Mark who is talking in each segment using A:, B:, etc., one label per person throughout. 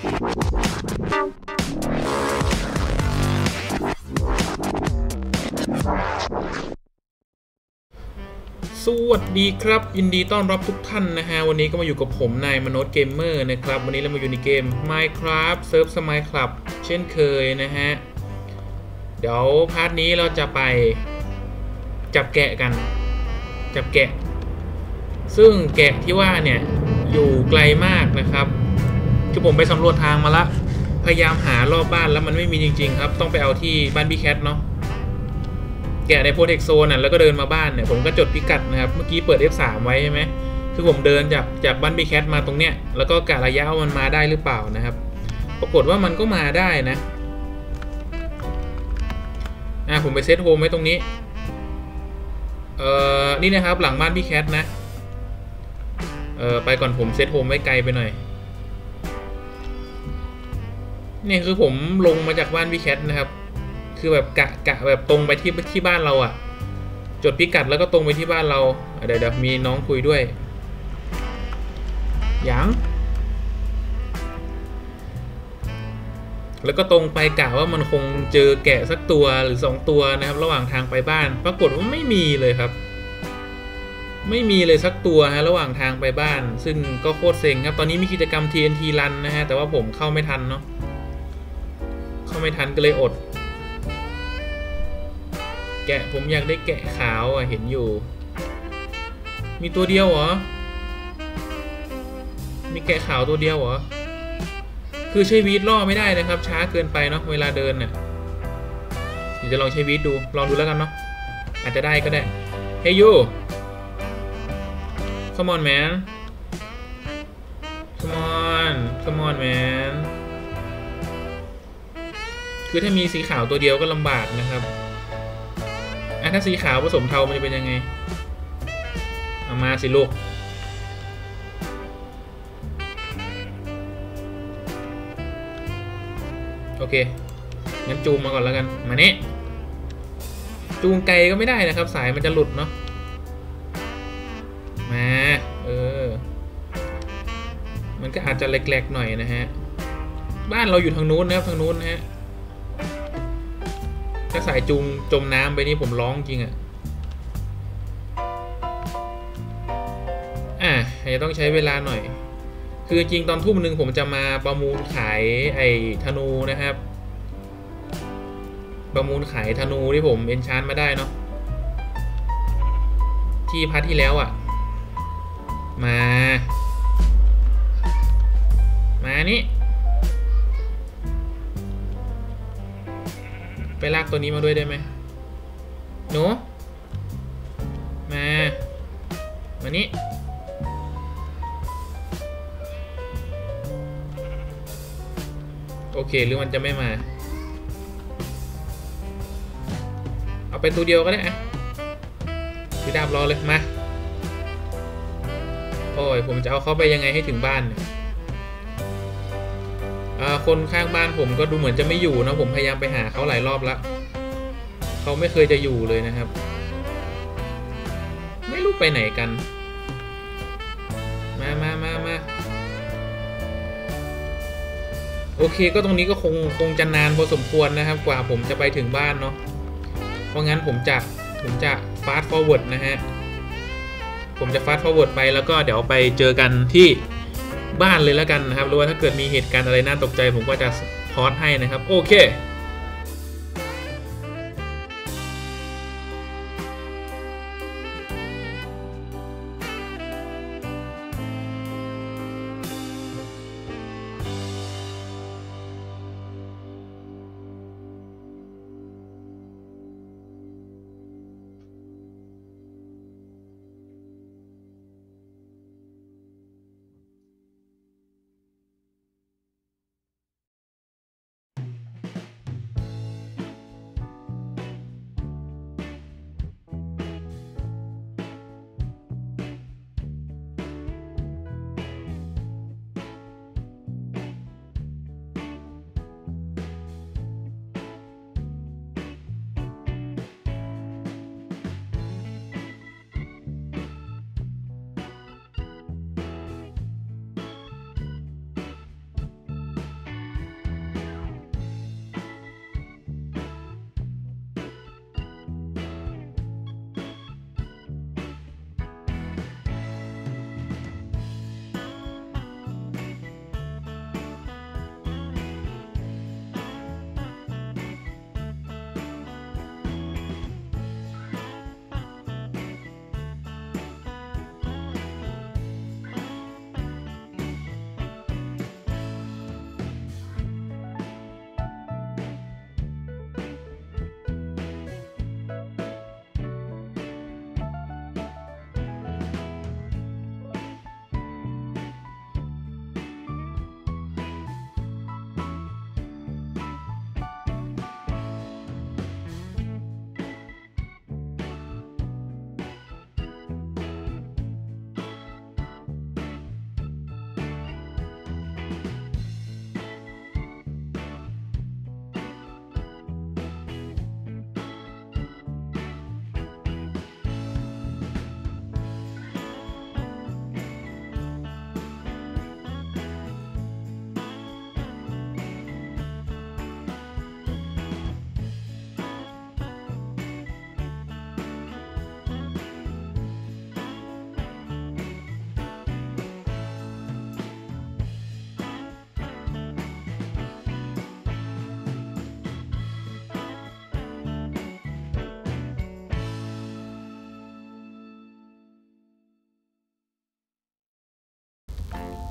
A: สวัสดีครับยินดีต้อนรับทุกท่านนะฮะ วันนี้ก็มาอยู่กับผมนายมโนษเกมเมอร์นะครับ วันนี้เรามาอยู่ในเกม Minecraft Surf Smile Club เช่นเคยนะฮะ เดี๋ยวพาร์ทนี้เราจะไปจับแกะกัน จับแกะ ซึ่งแกะที่ว่าเนี่ย อยู่ไกลมากนะครับ คือผมไปสำรวจทางมาละ พยายามหารอบบ้านแล้วมันไม่มีจริง ๆ ครับ ต้องไปเอาที่บ้านพี่แคทเนาะแกะในโปรเทคโซนน่ะแล้วก็เดินมาบ้านเนี่ยผมก็จดพิกัดนะครับ เมื่อกี้เปิด F3 ไว้ใช่ไหมคือผมเดินจากจากบ้านบีแคทมาตรงเนี้ยแล้วก็กะระยะว่ามันมาได้หรือเปล่านะครับ ปรากฏว่ามันก็มาได้นะอะผมไปเซตโฮมไว้ตรงนี้เอ่อนี่นะครับหลังบ้านพี่แคทนะเออไปก่อนผมเซตโฮมไว้ไกลไปหน่อย นี่คือผมลงมาจากบ้านพี่แคทนะครับ คือแบบกะกะแบบตรงไปที่ที่บ้านเราอะ่ะ จดพิกัดแล้วก็ตรงไปที่บ้านเราเดี๋ยวเดี๋ยวมีน้องคุยด้วยยังแล้วก็ตรงไปกะว่ามันคงเจอแกะสักตัวหรือสองตัวนะครับ ระหว่างทางไปบ้าน ปรากฏว่าไม่มีเลยครับ ไม่มีเลยสักตัวฮะระหว่างทางไปบ้าน ซึ่งก็โคตรเซ็งครับ ตอนนี้มีกิจกรรม TNT รันนะฮะแต่ว่าผมเข้าไม่ทันเนาะ เข้าไม่ทันก็เลยอด แกะผมอยากได้แกะขาวอะเห็นอยู่ มีตัวเดียวเหรอ มีแกะขาวตัวเดียวเหรอ คือใช้วีดล่อไม่ได้นะครับ ช้าเกินไปเนาะเวลาเดินน่ะเดี๋ยวจะลองใช้วีดดูลองดูแล้วกันเนาะอาจจะได้ก็ได้ Hey you Come on man Come on Come on man คือถ้ามีสีขาวตัวเดียวก็ลำบากนะครับอะถ้าสีขาวผสมเทามันจะเป็นยังไงเอามาสิลูก โอเค งั้นจูงมาก่อนแล้วกัน มานี่จูงไกลก็ไม่ได้นะครับ สายมันจะหลุดเนาะ มา เออ มันก็อาจจะเล็กๆหน่อยนะฮะ บ้านเราอยู่ทางนู้นนะครับ ทางนู้นนะฮะ ถ้าสายจูงจมน้ำไปนี่ผมร้องจริงอะ่ะอะจะต้องใช้เวลาหน่อย คือจริงตอนทุ่มหนึ่งผมจะมาประมูลขายไอ้ธนูนะครับ ประมูลขายธนูที่ผมเอนชานมาได้เนาะ ที่พัทที่แล้วอะ่ะ มา มานี่ ไปลากตัวนี้มาด้วยได้ไหมหนูมา มานี่โอเค หรือมันจะไม่มา เอาไปตัวเดียวก็ได้อะพี่ดาบรอเลย มา โอ้ย ผมจะเอาเข้าไปยังไงให้ถึงบ้านเนี่ย คนข้างบ้านผมก็ดูเหมือนจะไม่อยู่นะผมพยายามไปหาเขาหลายรอบแล้วเขาไม่เคยจะอยู่เลยนะครับ ไม่รู้ไปไหนกัน มามามามาโอเคก็ตรงนี้ก็คงคงจะนานพอสมควรนะครับ กว่าผมจะไปถึงบ้านเนาะเพราะงั้นผมจะผมจะ fast forward นะฮะผมจะ fast forward ไปแล้วก็เดี๋ยวไปเจอกันที่ บ้านเลยแล้วกันนะครับหรือว่าถ้าเกิดมีเหตุการณ์อะไรน่าตกใจผมก็จะพอดให้นะครับ โอเค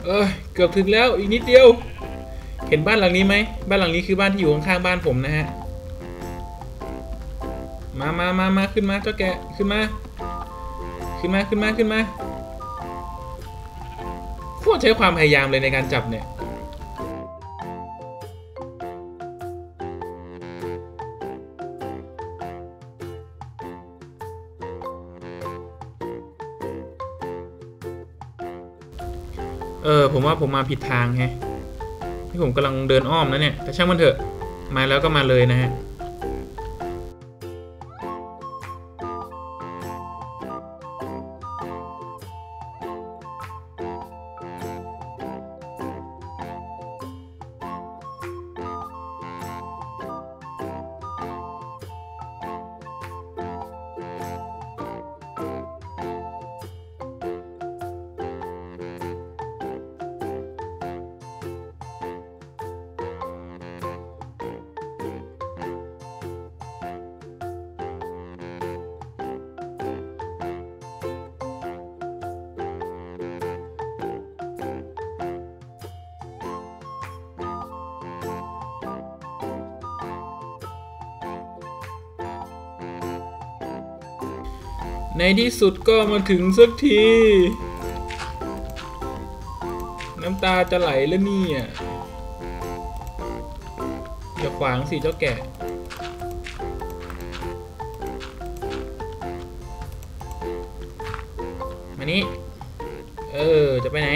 A: ออเกือบถึงแล้วอีกนิดเดียว เห็นบ้านหลังนี้ไหม บ้านหลังนี้คือบ้านที่อยู่ข้างๆบ้านผมนะฮะ มามามามาขึ้นมาเจ้าแกะขึ้นมา ขึ้นมาขึ้นมาขึ้นมาโคตรใช้ความพยายามเลยในการจับเนี่ย ผมว่าผมมาผิดทางแฮะที่ผมกำลังเดินอ้อมนะเนี่ย แต่ช่างมันเถอะ มาแล้วก็มาเลยนะฮะ ในที่สุดก็มาถึงสักที น้ำตาจะไหลแล้วนี่ยอย่าขวางสิเจ้าแก่มานี่ เออ จะไปไหน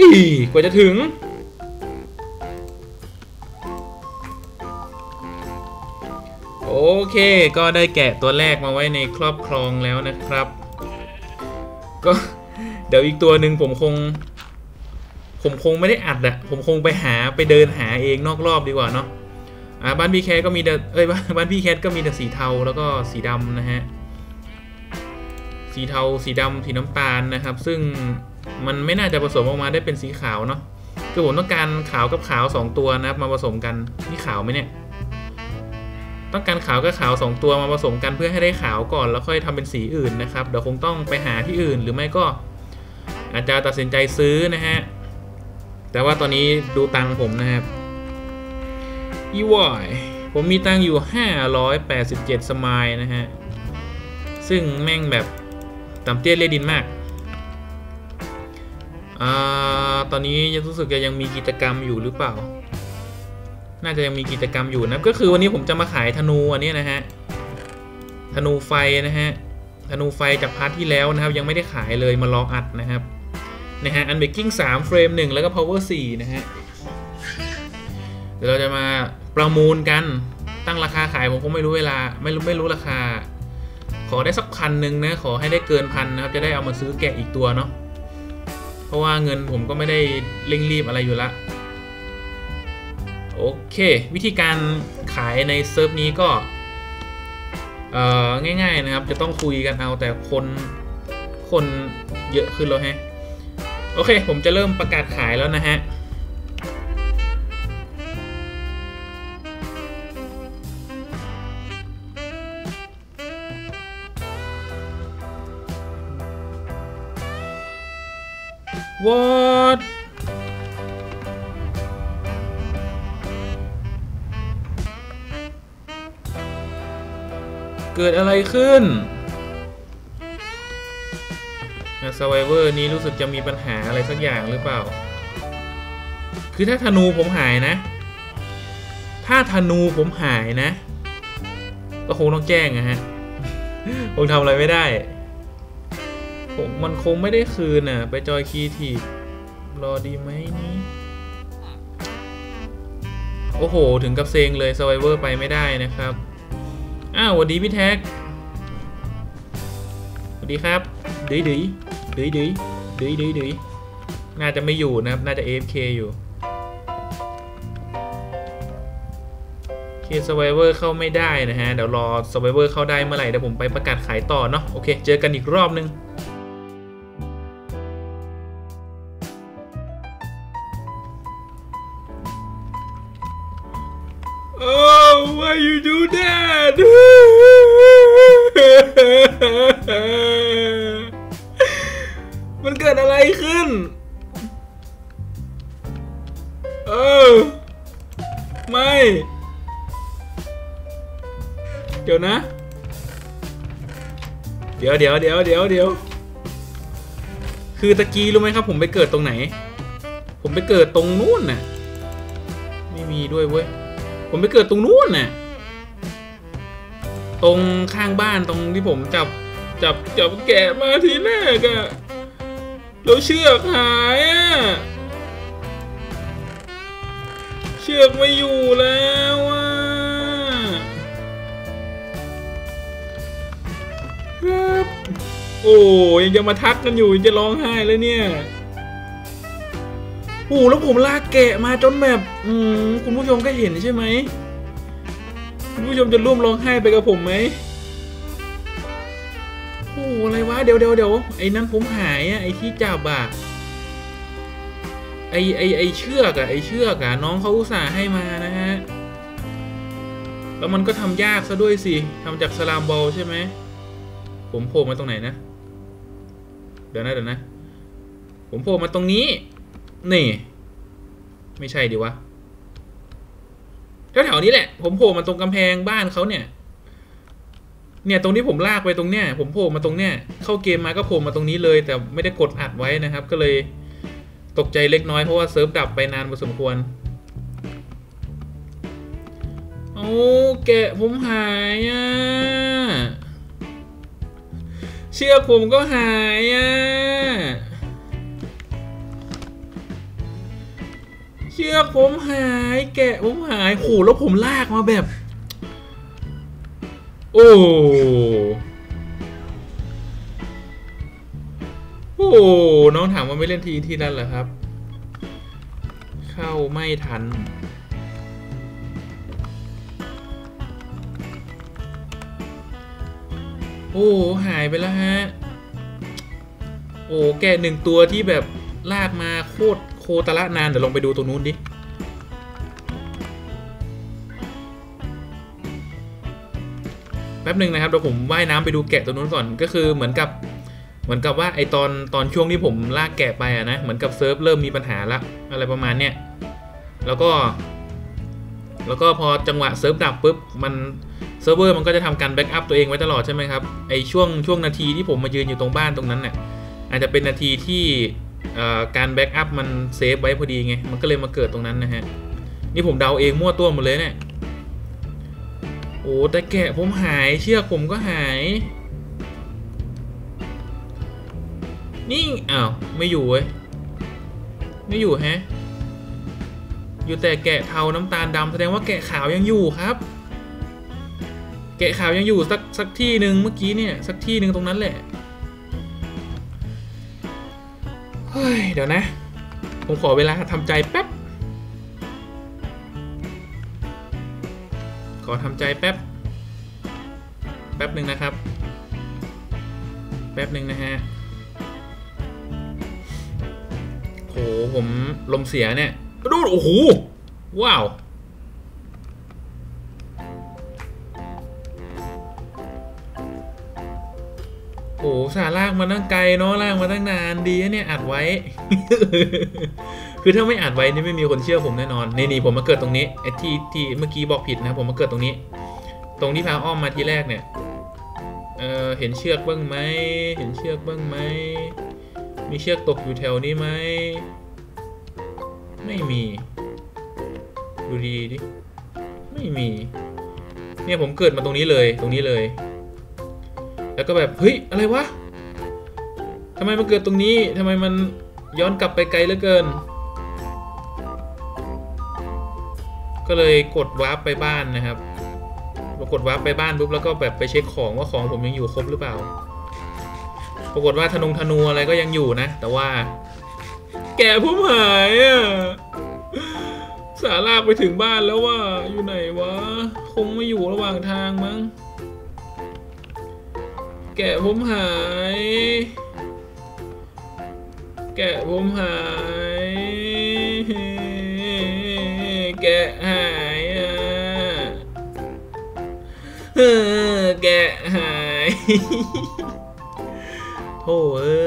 A: อีกว่าจะถึง เค ก็ได้แกะตัวแรกมาไว้ในครอบครองแล้วนะครับ ก็เดี๋ยวอีกตัวหนึ่งผมคง ผมคงไม่ได้อัดอะผมคงไปหาไปเดินหาเองนอกรอบดีกว่าเนาะอ่าบ้านพี่แคทก็มีแต่เอ้ยบ้านบ้านพี่แคทก็มีแต่สีเทาแล้วก็สีดำนะฮะสีเทาสีดำสีน้ำตาลนะครับ ซึ่งมันไม่น่าจะผสมออกมาได้เป็นสีขาวเนาะคือผมต้องการขาวกับขาวสองตัวนะครับมาผสมกันนี่ขาวไหมเนี่ย ต้องการขาวกับขาวสองตัวมาผสมกันเพื่อให้ได้ขาวก่อนแล้วค่อยทำเป็นสีอื่นนะครับเดี๋ยวคงต้องไปหาที่อื่นหรือไม่ก็ อาจจะตัดสินใจซื้อนะฮะแต่ว่าตอนนี้ดูตังผมนะครับอีวอยผมมีตังอยู่ 587 สมายนะฮะ ซึ่งแม่งแบบต่ำเตี้ยเลียดินมากอ่าตอนนี้ยังรู้สึกจะยังมีกิจกรรมอยู่หรือเปล่า น่าจะยังมีกิจกรรมอยู่นะก็คือวันนี้ผมจะมาขายธนูอันนี้นะฮะธนูไฟนะฮะธนูไฟจากพาร์ทที่แล้วนะครับ ยังไม่ได้ขายเลยมารออัดนะครับนะฮะอันเบกกิ้ง3เฟรม1แล้วก็ power 4นะฮะเดี๋ยวเราจะมาประมูลกันตั้งราคาขายผมคงไม่รู้เวลาไม่รู้ไม่รู้ราคา ขอได้สักพันหนึ่งนะขอให้ได้เกินพันนะครับ จะได้เอามาซื้อแกะอีกตัวเนาะเพราะว่าเงินผมก็ไม่ได้เร่งรีบอะไรอยู่ละ โอเค วิธีการขายในเซิร์ฟนี้ก็ง่ายๆนะครับ จะต้องคุยกันเอาแต่คนคนเยอะขึ้นแล้วฮะ โอเค ผมจะเริ่มประกาศขายแล้วนะฮะ What เกิดอะไรขึ้นนะ Survivor นี้รู้สึกจะมีปัญหาอะไรสักอย่างหรือเปล่า คือถ้าธนูผมหายนะ ถ้าธนูผมหายนะ ก็คงต้องแจ้งอะฮะ คงทำอะไรไม่ได้ ผมมันคงไม่ได้คืนอะ ไปจอยคีทีรอดีไหมนี่โอ้โห ถึงกับเซงเลย Survivor ไปไม่ได้นะครับ อ้าวสวัสดีพี่แท็กสวัสดีครับดื้อดื้อดื้อดื้อดื้อดื้อดื้อน่าจะไม่อยู่นะครับ น่าจะ AFK อยู่เคสไวเวอร์เข้าไม่ได้นะฮะ เดี๋ยวรอสไวเวอร์เข้าได้เมื่อไหร่เดี๋ยวผมไปประกาศขายต่อเนาะ โอเค เจอกันอีกรอบนึง มันเกิดอะไรขึ้น เออ ไม่ เดี๋ยวนะ เดี๋ยวเดี๋ยวเดี๋ยวเดี๋ยวเดี๋ยว คือตะกี้รู้ไหมครับ ผมไปเกิดตรงไหน ผมไปเกิดตรงนู้นน่ะ ไม่มีด้วยเว้ย ผมไปเกิดตรงนู้นน่ะ ตรงข้างบ้านตรงที่ผมจับจับจับแกะมาทีแรกอะแล้วเชือกหายอะเชือกไม่อยู่แล้วอะครับโอ้ยังจะมาทักกันอยู่ยังจะร้องไห้แล้วเนี่ยโอ้แล้วผมลากแกะมาจนแบบ อืมคุณผู้ชมก็เห็นใช่ไหม คุณผู้ชมจะร่วมร้องไห้ไปกับผมไหมโอ้อะไรวะเดี๋ยวเดี๋ยวเดี๋ยวไอ้นั้นผมหายอะไอ้ที่จับอะไอ้ไอ้ไอ้เชือกอะไอ้เชือกอะน้องเขาอุตส่าห์ให้มานะฮะ แล้วมันก็ทำยากซะด้วยสิทำจากสลามบอลใช่ไหม ผมโผล่มาตรงไหนนะ เดี๋ยวนะเดี๋ยวนะ ผมโผล่มาตรงนี้ นี่ ไม่ใช่ดิวะ แถวๆนี้แหละ ผมโผล่มาตรงกำแพงบ้านเขาเนี่ย เนี่ยตรงที่ผมลากไปตรงเนี้ย ผมโผล่มาตรงเนี้ย เข้าเกมมาก็โผล่มาตรงนี้เลย แต่ไม่ได้กดอัดไว้นะครับ ก็เลยตกใจเล็กน้อยเพราะว่าเซิร์ฟดับไปนานพอสมควร โอ้แกะผมหายอะ เชือกผมก็หายอะ ชือกผมหายแกะผมหายโหแล้วผมลากมาแบบ โอ้โอ้น้องถามว่าไม่เล่นทีที่นั่นเหรอครับ เข้าไม่ทันโอ้หายไปแล้วฮะ โอ้แกหนึ่งตัวที่แบบลากมาโคตร ตรละนาน เดี๋ยวลองไปดูตรงนู้นดิ แป๊บหนึ่งนะครับเดี๋ยวผมว่ายน้ำไปดูแกะตัวนู้นก่อน ก็คือเหมือนกับ เหมือนกับว่าไอตอนตอนช่วงที่ผมลากแกะไปอะนะ เหมือนกับเซิร์ฟเริ่มมีปัญหาละ อะไรประมาณเนี้ย แล้วก็ แล้วก็พอจังหวะเซิร์ฟดับปุ๊บ มันเซิร์ฟเวอร์มันก็จะทำการแบ็กอัพตัวเองไว้ตลอดใช่ไหมครับ ไอช่วงช่วงนาทีที่ผมมายืนอยู่ตรงบ้านตรงนั้นน่ะอาจจะเป็นนาทีที่ การแบ็กอัพมันเซฟไว้พอดีไง มันก็เลยมาเกิดตรงนั้นนะฮะ นี่ผมเดาเองมั่วตัวหมดเลยเนี่ย โอ้แต่แกะผมหายเชือกผมก็หาย นี่อ้าวไม่อยู่เว้ย ไม่อยู่ฮะ อยู่แต่แกะเทาน้ำตาลดำแสดงว่าแกะขาวยังอยู่ครับ แกะขาวยังอยู่สักสักที่หนึ่งเมื่อกี้เนี่ยสักที่หนึ่งตรงนั้นแหละ เฮ้ย เดี๋ยวนะ ผมขอเวลาทำใจแป๊บ ขอทำใจแป๊บ แป๊บหนึ่งนะครับ แป๊บหนึ่งนะฮะโหผมลมเสียเนี่ย ดู โอ้โห ว้าว สาลากมาตั้งไกลเนาะลากมาตั้งนานดีนะเนี่ยอัดไว้ คือถ้าไม่อัดไว้นี่ไม่มีคนเชื่อผมแน่นอนนี่นี่ผมมาเกิดตรงนี้ไอ้ที่ที่เมื่อกี้บอกผิดนะผมมาเกิดตรงนี้ ตรงที่พาอ้อมมาทีแรกเนี่ยเออเห็นเชือกบ้างไหมเห็นเชือกบ้างไหมมีเชือกตกอยู่แถวนี้ไหมไม่มี ดูดีดิไม่มี เนี่ยผมเกิดมาตรงนี้เลยตรงนี้เลย แล้วก็แบบ เฮ้ย อะไรวะ ทำไมมาเกิดตรงนี้ทำไมมันย้อนกลับไปไกลเหลือเกิน ก็เลยกดวาร์ปไปบ้านนะครับปรากฏวาร์ปไปบ้านปุ๊บแล้วก็แบบไปเช็คของว่าของผมยังอยู่ครบหรือเปล่า ปรากฏว่าธนงธนูอะไรก็ยังอยู่นะ แต่ว่า แกผมหายอะสาลากไปถึงบ้านแล้วว่าอยู่ไหนวะ คงไม่อยู่ระหว่างทางมั้ง แกผมหาย แกผมหาย แกหายอะแกหายโธ่เอ้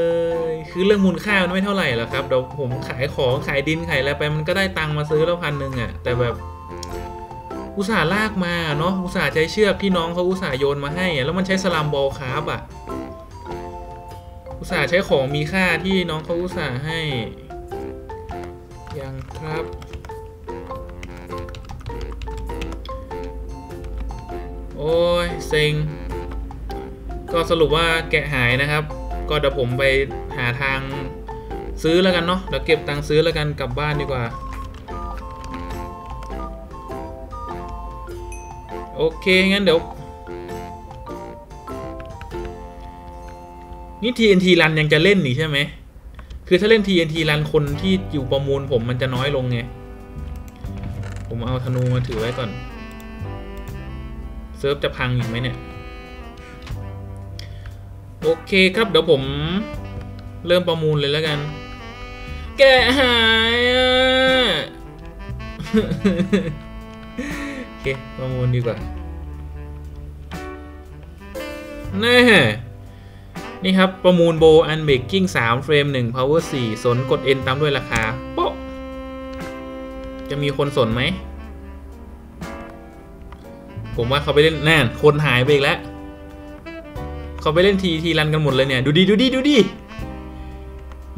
A: ยคือเรื่องมูลค่ามันไม่เท่าไหร่หรอกครับเดี๋ยวผมขายของขายดินขายอะไรไปมันก็ได้ตังค์มาซื้อแล้วพันหนึ่งอะ แต่แบบอุตส่าห์ลากมาเนาะอุตส่าห์ใช้เชือกที่น้องเขาอุตส่าห์โยนมาให้แล้วมันใช้สลามบอลคาร์บอะ อุตส่าห์ใช้ของมีค่าที่น้องเขาอุตส่าห์ให้ ยังครับ โอ้ยเซ็ง ก็สรุปว่าแกะหายนะครับ ก็เดี๋ยวผมไปหาทางซื้อแล้วกันเนาะเดี๋ยวเก็บตังค์ซื้อแล้วกันกลับบ้านดีกว่า โอเคงั้นเดี๋ยว นี่ TNT รันยังจะเล่นนี่ใช่ไหม คือถ้าเล่น TNT รันคนที่อยู่ประมูลผมมันจะน้อยลงไง ผมเอาธนูมาถือไว้ก่อน เซิร์ฟจะพังอีกไหมเนี่ย โอเคครับเดี๋ยวผมเริ่มประมูลเลยแล้วกัน แกหายอะโอเคประมูลดีกว่าแน่ นี่ครับ ประมูลโบอันเบกกิ้ง3เฟรม1 power 4 สนกด N ตามด้วยราคา โป๊ะ จะมีคนสนไหม ผมว่าเขาไปเล่นแน่นคนหายไปอีกแล้ว เขาไปเล่นทีทีรันกันหมดเลยเนี่ย ดูดิดูดิดูดิ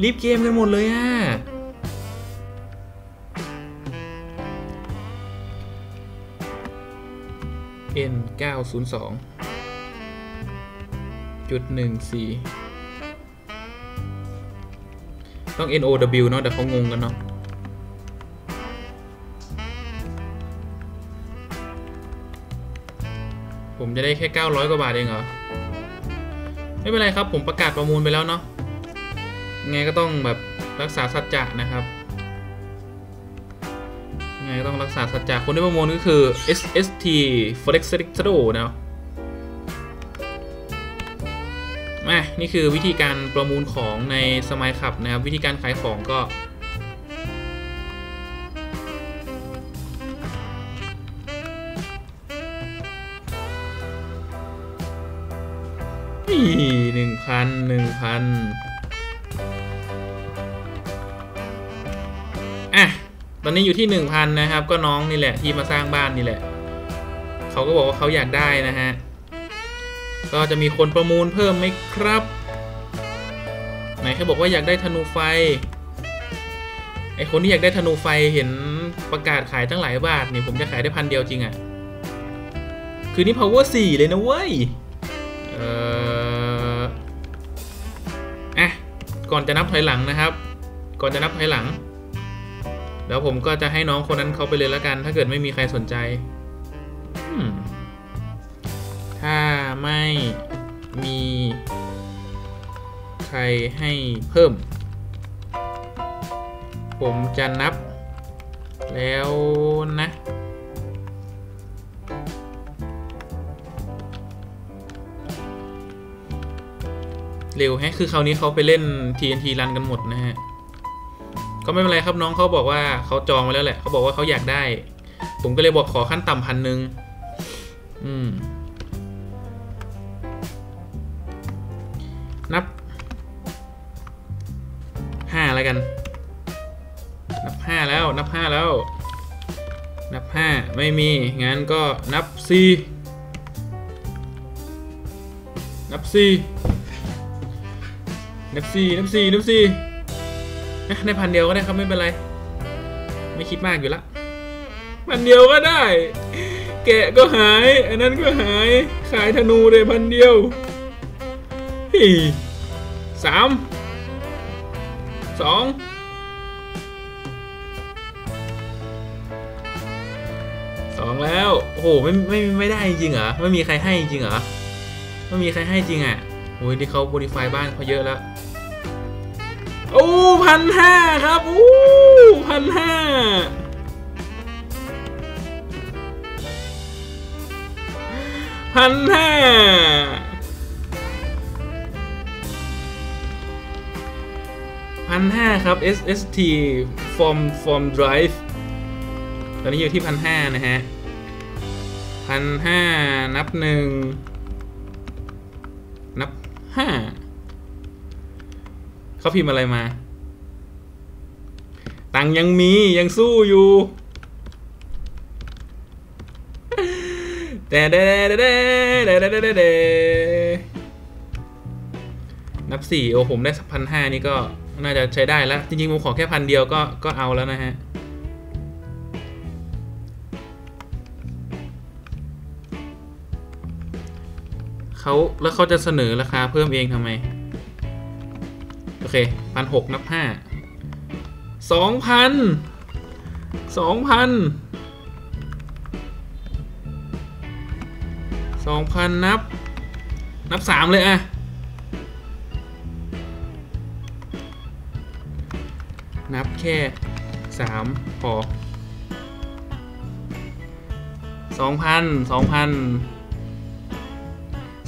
A: รีบเกมกันหมดเลยอะ N 9 0 2จุดหนึ่ง ต้อง N O W เนาะแต่เขางงกันเนาะผมจะได้แค่ 900 กว่าบาทเองเหรอ ไม่เป็นไรครับ ผมประกาศประมูลไปแล้วเนาะไงก็ต้องแบบรักษาสัจจะนะครับไงก็ต้องรักษาสัจจะคนที่ประมูลก็คือ SST Forex s e t o เนาะ นี่คือวิธีการประมูลของในสมัยขับนะครับ วิธีการขายของก็ นี่หนึ่งพันหนึ่งพันอะ ตอนนี้อยู่ที่หนึ่งพันนะครับ ก็น้องนี่แหละที่มาสร้างบ้านนี่แหละ เขาก็บอกว่าเขาอยากได้นะฮะ ก็จะมีคนประมูลเพิ่มไหมครับ ไหนเขาบอกว่าอยากได้ธนูไฟ ไอคนที่อยากได้ธนูไฟเห็นประกาศขายตั้งหลายบาทนี่ผมจะขายได้พันเดียวจริงอะ่ะ คือนี่ power 4 เลยนะเว้ย เอ่ออะ ก่อนจะนับถอยหลังนะครับ ก่อนจะนับถอยหลัง แล้วผมก็จะให้น้องคนนั้นเขาไปเลยแล้วกัน ถ้าเกิดไม่มีใครสนใจ อืม ไม่มีใครให้เพิ่ม ผมจะนับแล้วนะ เร็วแฮะ คือคราวนี้เขาไปเล่น TNT รันกันหมดนะฮะ ก็ไม่เป็นไรครับน้องเขาบอกว่าเขาจองไว้แล้วแหละ เขาบอกว่าเขาอยากได้ ผมก็เลยบอกขอขั้นต่ำพันหนึ่งอืม กัน นับห้าแล้วนับห้าแล้ว นับห้าไม่มี งั้นก็นับสี่นับสี่นับสี่นับสี่นับสี่ะในพันเดียวก็ได้ครับไม่เป็นไร ไม่คิดมากอยู่ละพันเดียวก็ได้ แกะก็หาย อันนั้นก็หาย ขายธนูเลยพันเดียวสาม สองสองแล้วโอ้โหไม่ไม่ไม่ได้จริงเหรอไม่มีใครให้จริงเหรอไม่มีใครให้จริงอะโอ้ยที่เขาโมดิฟบ้านเขาเยอะแล้วโอ้พันห้าครับโอ้พันห้าพันห้า พันห้าครับ SST Form Form Drive ตอนนี้อยู่ที่พันห้านะฮะพันห้านับหนึ่งนับห้าเขาพิมพ์อะไรมา ตังยังมียังสู้อยู่แต่เด้เด้เด้เด้เด้เด้เด้นับสี่โอ้ผมได้สักพันห้านี่ก็ น่าจะใช้ได้แล้ว จริงๆผมขอแค่พันเดียวก็ก็เอาแล้วนะฮะ เขาแล้วเขาจะเสนอราคาเพิ่มเองทำไม โอเคพันหกนับห้าสองพันสองพันสองพันนับ นับสามเลยอะ ค่สามพอสองพันสองพัน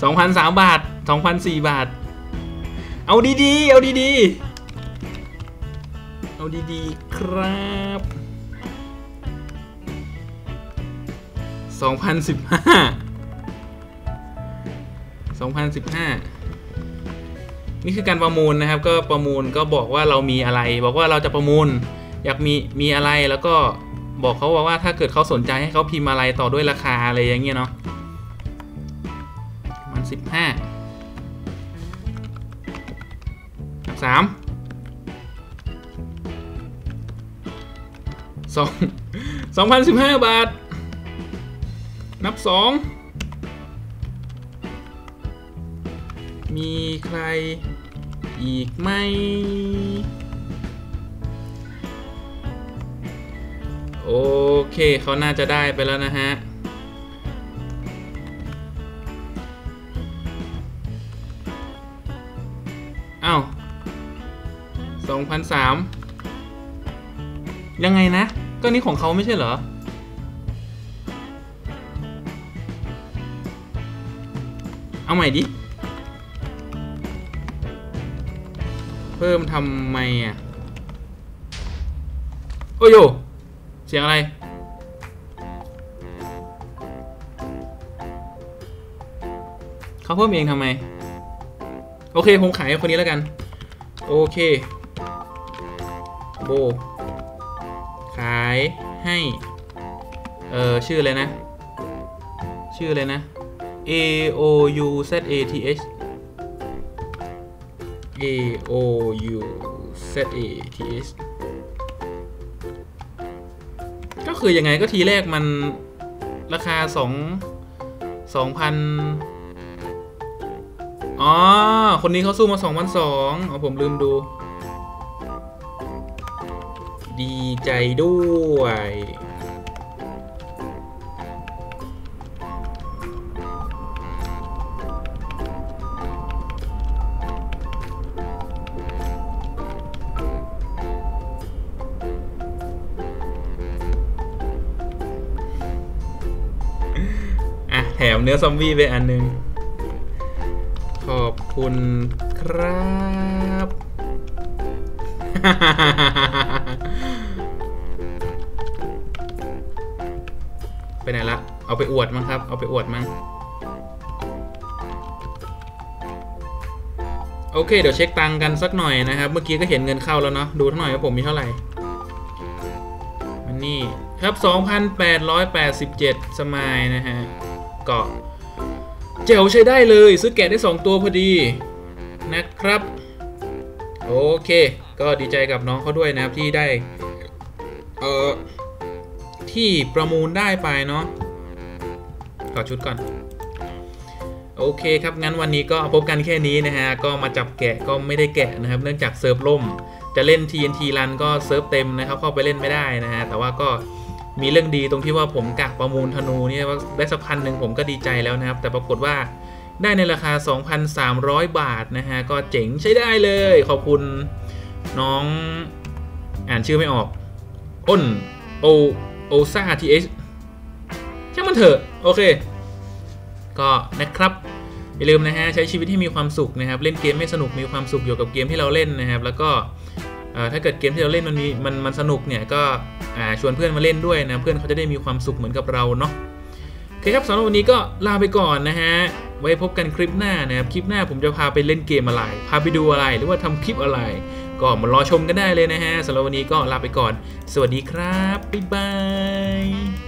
A: สองพันสามบาทสองพันสี่บาท เอาดีๆ เอาดีๆ เอาดีๆ ครับสองพั นี่คือการประมูลนะครับก็ประมูลก็บอกว่าเรามีอะไร บอกว่าเราจะประมูลอยากมีมีอะไรแล้วก็บอกเขาว่าถ้าเกิดเขาสนใจให้เขาพิมพ์อะไรต่อด้วยราคาอะไรอย่างเงี้ยเนาะมันสิบห้าสามสองสองพันสิบห้าบาท นับสอง มีใครอีกไหม โอเคเขาน่าจะได้ไปแล้วนะฮะอ้าวสองพันสามยังไงนะ ก็นี่ของเขาไม่ใช่เหรอเอาใหม่ดิ เพิ่มทำไมอะ โอ้ยโยเสียงอะไร เขาเพิ่มเองทำไม โอเค ผมขายคนนี้แล้วกัน โอเค โบ ขายให้ เออชื่ออะไรนะ ชื่ออะไรนะ A O U Z A T H A O U Z A T H ก็คือยังไงก็ทีแรกมันราคาสองสองพันอ๋อ คนนี้เขาสู้มาสองพันสองอ๋อผมลืมดู ดีใจด้วย เนื้อซอมบี้ไปอันหนึง ขอบคุณครับไปไหนละ เอาไปอวดมั้งครับ เอาไปอวดมั้ง โอเค เดี๋ยวเช็คตังกันสักหน่อยนะครับ เมื่อกี้ก็เห็นเงินเข้าแล้วเนาะ ดูเท่าหน่อยว่าผมมีเท่าไหร่มันนี่ครับ 2,887 สมายนะฮะ ก็เจ๋วใช้ได้เลยซื้อแกะได้ 2 ตัวพอดีนะครับ โอเค ก็ดีใจกับน้องเขาด้วยนะครับที่ได้ เอ่อที่ประมูลได้ไปเนาะขอชุดก่อน โอเคครับ งั้นวันนี้ก็พบกันแค่นี้นะฮะ ก็มาจับแกะก็ไม่ได้แกะนะครับ เนื่องจากเซิร์ฟล่ม จะเล่น TNT รันก็เซิร์ฟเต็มนะครับ เข้าไปเล่นไม่ได้นะฮะ แต่ว่าก็ มีเรื่องดีตรงที่ว่าผมกะประมูลธนูเนี่ยว่าได้สักพันหนึ่งผมก็ดีใจแล้วนะครับ แต่ปรากฏว่าได้ในราคา 2,300 บาทนะฮะ ก็เจ๋งใช้ได้เลย ขอบคุณน้องอ่านชื่อไม่ออก อ้นโอโอซาทีเอชช่างมันเถอะ โอเค ก็นะครับ อย่าลืมนะฮะ ใช้ชีวิตให้มีความสุขนะครับ เล่นเกมไม่สนุกมีความสุขอยู่กับเกมที่เราเล่นนะครับ แล้วก็ ถ้าเกิดเกมที่เราเล่นมันมีมันมันสนุกเนี่ยก็ชวนเพื่อนมาเล่นด้วยนะเพื่อนเขาจะได้มีความสุขเหมือนกับเราเนาะโอเคครับสำหรับวันนี้ก็ลาไปก่อนนะฮะไว้พบกันคลิปหน้านะครับคลิปหน้าผมจะพาไปเล่นเกมอะไร พาไปดูอะไรหรือว่าทำคลิปอะไร ก็มารอชมกันได้เลยนะฮะสำหรับวันนี้ก็ลาไปก่อน สวัสดีครับบ๊ายบาย